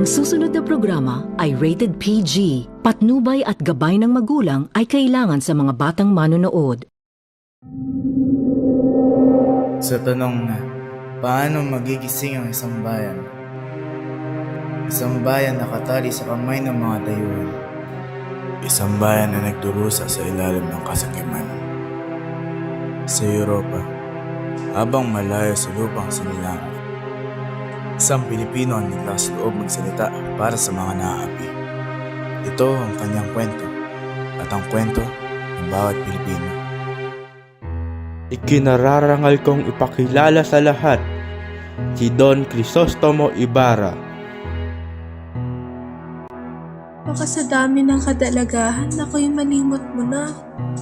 Ang susunod na programa ay rated PG. Patnubay at gabay ng magulang ay kailangan sa mga batang manonood. Sa tanong na, paano magigising ang isang bayan? Isang bayan nakatali sa kamay ng mga dayuhan. Isang bayan na nagdurusa sa ilalim ng kasakiman. Sa Europa, habang malayo sa lupang sinilangan, isang Pilipino ang naglakas loob magsalita para sa mga naaapi. Ito ang kanyang kwento at ang kwento ng bawat Pilipino. Ikinararangal kong ipakilala sa lahat si Don Crisostomo Ibarra. Baka sa dami ng kadalagahan, ako'y malimot mo na.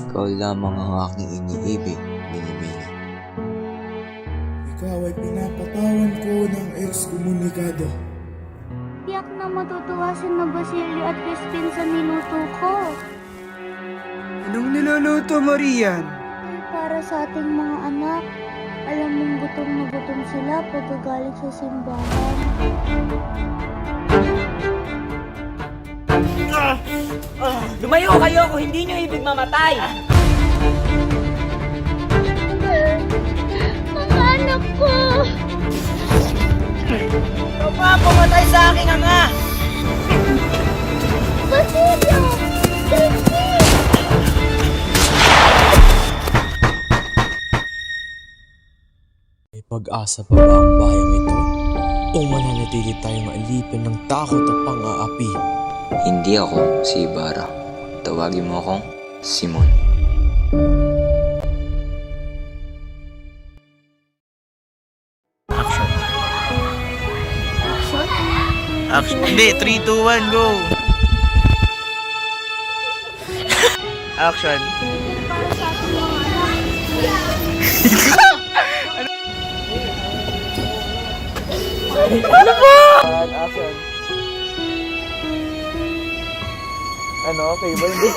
Ikaw lamang ang aking iniibig, Binibini. Ikaw ay pinapatawan ko ng ex-komunikado. Tiyak na matutuwa si na Basilio at Crispin sa niluto ko. Anong niluluto mo riyan? Ay, para sa ating mga anak. Alam mong gutom na gutom sila pagkagaling sa simbahan. Lumayo kayo kung hindi nyo ibig mamatay! Mga Pa pumatay sa aking ama! Basilio! May pag-asa pa ba ang bayang ito? O mananatili tayo maalipin ng takot at pang-aapi? Hindi ako si Ibarra. Tawagin mo akong Simon. Action. Hindi, 3, 2, 1, go! Action. Mga anak. Action. Ano, okay ba? Hindi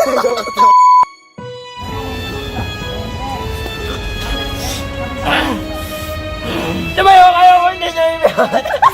Lumayo kayo kung hindi nyo!